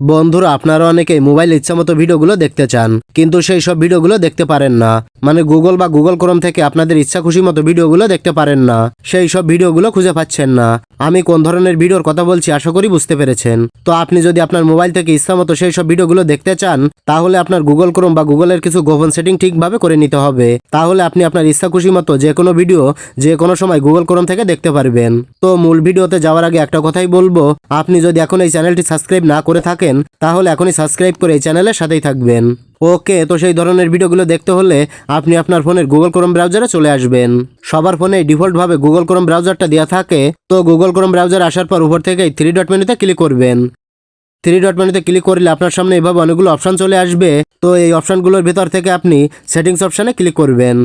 বন্ধুরা, আপনারা অনেকেই মোবাইল ইচ্ছামতো ভিডিওগুলো দেখতে চান, কিন্তু সেই সব ভিডিওগুলো দেখতে পারেন না। মানে গুগল বা গুগল ক্রোম থেকে আপনাদের ইচ্ছা খুশি মতো ভিডিওগুলো দেখতে পারেন না। সেই সব ভিডিওগুলো খুঁজে পাচ্ছেন না। আমি কোন ধরনের ভিডিওর কথা বলছি আশা করি বুঝতে পেরেছেন। তো আপনি যদি আপনার মোবাইল থেকে ইচ্ছা মতো সেই সব ভিডিওগুলো দেখতে চান, তাহলে আপনার গুগল ক্রোম বা গুগলের কিছু গোপন সেটিং ঠিকভাবে করে নিতে হবে। তাহলে আপনি আপনার ইচ্ছা খুশি মতো যে কোনো ভিডিও, যে কোনো সময় গুগল ক্রোম থেকে দেখতে পারবেন। তো মূল ভিডিওতে যাওয়ার আগে একটা কথাই বলব, আপনি যদি এখন এই চ্যানেলটি সাবস্ক্রাইব না করে থাকেন তাহলে এখনই সাবস্ক্রাইব করে এই চ্যানেলের সাথেই থাকবেন। ওকে, তো সেই ধরনের ভিডিওগুলো দেখতে হলে আপনি আপনার ফোনের গুগল ক্রোম ব্রাউজারে চলে আসবেন। সবার ফোনে ডিফল্টভাবে গুগল ক্রোম ব্রাউজারটা দেওয়া থাকে, তো গুগল ক্রোম ব্রাউজার আসার পর উপর থেকে থ্রি ডট মেনুতে ক্লিক করবেন। থ্রি ডট মেনুতে ক্লিক করলে আপনার সামনে এভাবে অনেকগুলো অপশন চলে আসবে, তো এই অপশনগুলোর ভিতর থেকে আপনি সেটিংস অপশানে ক্লিক করবেন।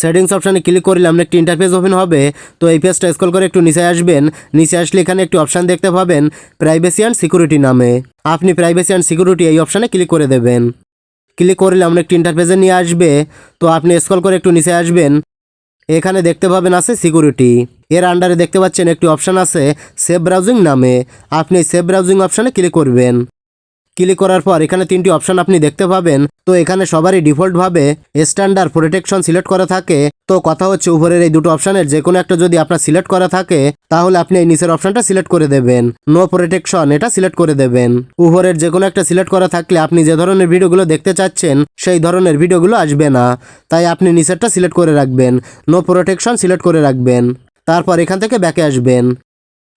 সেটিংস অপশানে ক্লিক করলে আপনার একটি ইন্টারফেস ওপেন হবে। তো এই পেজটা স্ক্রল করে একটু নিচে আসবেন। নিচে আসলে এখানে একটি অপশান দেখতে পাবেন প্রাইভেসি অ্যান্ড সিকিউরিটি নামে। আপনি প্রাইভেসি অ্যান্ড সিকিউরিটি এই অপশানে ক্লিক করে দেবেন। ক্লিক করলে আমরা একটি ইন্টারফেসে নিয়ে আসবে। তো আপনি স্ক্রল করে একটু নিচে আসবেন। এখানে দেখতে পাবেন আছে সিকিউরিটি এর আন্ডারে দেখতে পাচ্ছেন একটি অপশান আছে সেভ ব্রাউজিং নামে। আপনি সেভ ব্রাউজিং অপশানে ক্লিক করবেন। ক্লিক করার পর এখানে তিনটি অপশন আপনি দেখতে পাবেন। তো এখানে সবারই ডিফল্টভাবে স্ট্যান্ডার্ড প্রোটেকশন সিলেক্ট করা থাকে। তো কথা হচ্ছে উপরের এই দুটো অপশানের যে কোনো একটা যদি আপনার সিলেক্ট করা থাকে, তাহলে আপনি এই নিচের অপশনটা সিলেক্ট করে দেবেন। নো প্রোটেকশন এটা সিলেক্ট করে দেবেন। উপরের যে কোনো একটা সিলেক্ট করা থাকলে আপনি যে ধরনের ভিডিওগুলো দেখতে চাচ্ছেন, সেই ধরনের ভিডিওগুলো আসবে না। তাই আপনি নিচেরটা সিলেক্ট করে রাখবেন। নো প্রোটেকশন সিলেক্ট করে রাখবেন। তারপর এখান থেকে ব্যাকে আসবেন।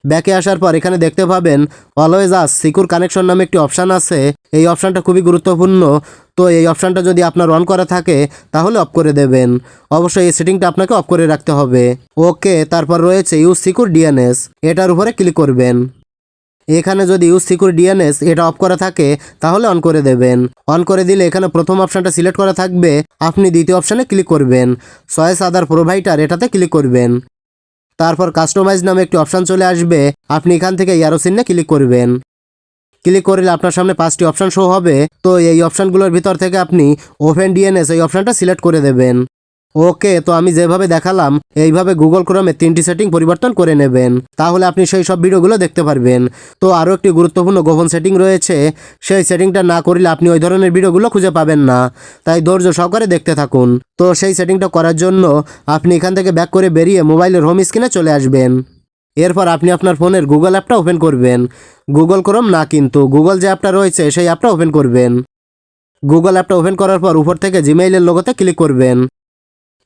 ব্যাকে আসার পর এখানে দেখতে পাবেন অলওয়েজ আস সিকিউর কানেকশন নামে একটি অপশান আছে। এই অপশানটা খুবই গুরুত্বপূর্ণ। তো এই অপশানটা যদি আপনার অন করা থাকে, তাহলে অফ করে দেবেন। অবশ্যই এই সেটিংটা আপনাকে অফ করে রাখতে হবে। ওকে তারপর রয়েছে ইউজ সিকিউর ডিএনএস এটার উপরে ক্লিক করবেন। এখানে যদি ইউজ সিকিউর ডিএনএস এটা অফ করা থাকে, তাহলে অন করে দেবেন। অন করে দিলে এখানে প্রথম অপশানটা সিলেক্ট করা থাকবে। আপনি দ্বিতীয় অপশানে ক্লিক করবেন। চয়েস আদার প্রোভাইডার এটাতে ক্লিক করবেন। তারপর কাস্টমাইজ নামে একটি অপশান চলে আসবে। আপনি এখান থেকে ইয়ারো চিহ্নে ক্লিক করবেন। ক্লিক করলে আপনার সামনে পাঁচটি অপশান শো হবে। তো এই অপশানগুলোর ভিতর থেকে আপনি ওভেন ডিএনএস এই অপশানটা সিলেক্ট করে দেবেন। ওকে, তো আমি যেভাবে দেখালাম, এইভাবে গুগল ক্রমে তিনটি সেটিং পরিবর্তন করে নেবেন। তাহলে আপনি সেই সব ভিডিওগুলো দেখতে পারবেন। তো আরও একটি গুরুত্বপূর্ণ গোপন সেটিং রয়েছে। সেই সেটিংটা না করলে আপনি ওই ধরনের ভিডিওগুলো খুঁজে পাবেন না। তাই ধৈর্য সহকারে দেখতে থাকুন। তো সেই সেটিংটা করার জন্য আপনি এখান থেকে ব্যাক করে বেরিয়ে মোবাইলের হোম স্ক্রিনে চলে আসবেন। এরপর আপনি আপনার ফোনের গুগল অ্যাপটা ওপেন করবেন। গুগল ক্রোম না কিন্তু, গুগল যে অ্যাপটা রয়েছে, সেই অ্যাপটা ওপেন করবেন। গুগল অ্যাপটা ওপেন করার পর উপর থেকে জিমেইলের লোগোতে ক্লিক করবেন।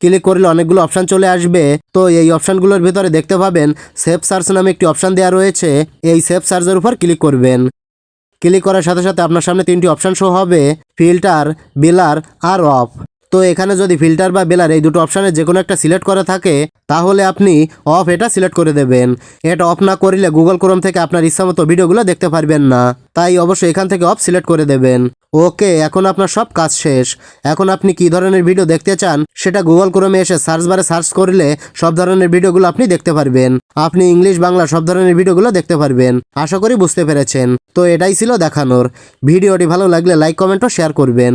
ক্লিক করলে অনেকগুলো অপশান চলে আসবে। তো এই অপশানগুলোর ভিতরে দেখতে পাবেন সেভ সার্চ নামে একটি অপশান দেওয়া রয়েছে। এই সেভ সার্চের উপর ক্লিক করবেন। ক্লিক করার সাথে সাথে আপনার সামনে তিনটি অপশান শো হবে ফিল্টার বিলার আর অফ তো এখানে যদি ফিল্টার বা বেলার এই দুটো অপশানের যে কোনো একটা সিলেক্ট করা থাকে, তাহলে আপনি অফ এটা সিলেক্ট করে দেবেন। এটা অফ না করলে গুগল ক্রোম থেকে আপনার ইচ্ছামতো ভিডিওগুলো দেখতে পারবেন না। তাই অবশ্যই এখান থেকে অফ সিলেক্ট করে দেবেন। ওকে, এখন আপনার সব কাজ শেষ। এখন আপনি কি ধরনের ভিডিও দেখতে চান, সেটা গুগল ক্রোমে এসে সার্চ বারে সার্চ করলে সব ধরনের ভিডিওগুলো আপনি দেখতে পারবেন। আপনি ইংলিশ, বাংলা সব ধরনের ভিডিওগুলো দেখতে পারবেন। আশা করি বুঝতে পেরেছেন। তো এটাই ছিল দেখানোর। ভিডিওটি ভালো লাগলে লাইক, কমেন্ট ও শেয়ার করবেন।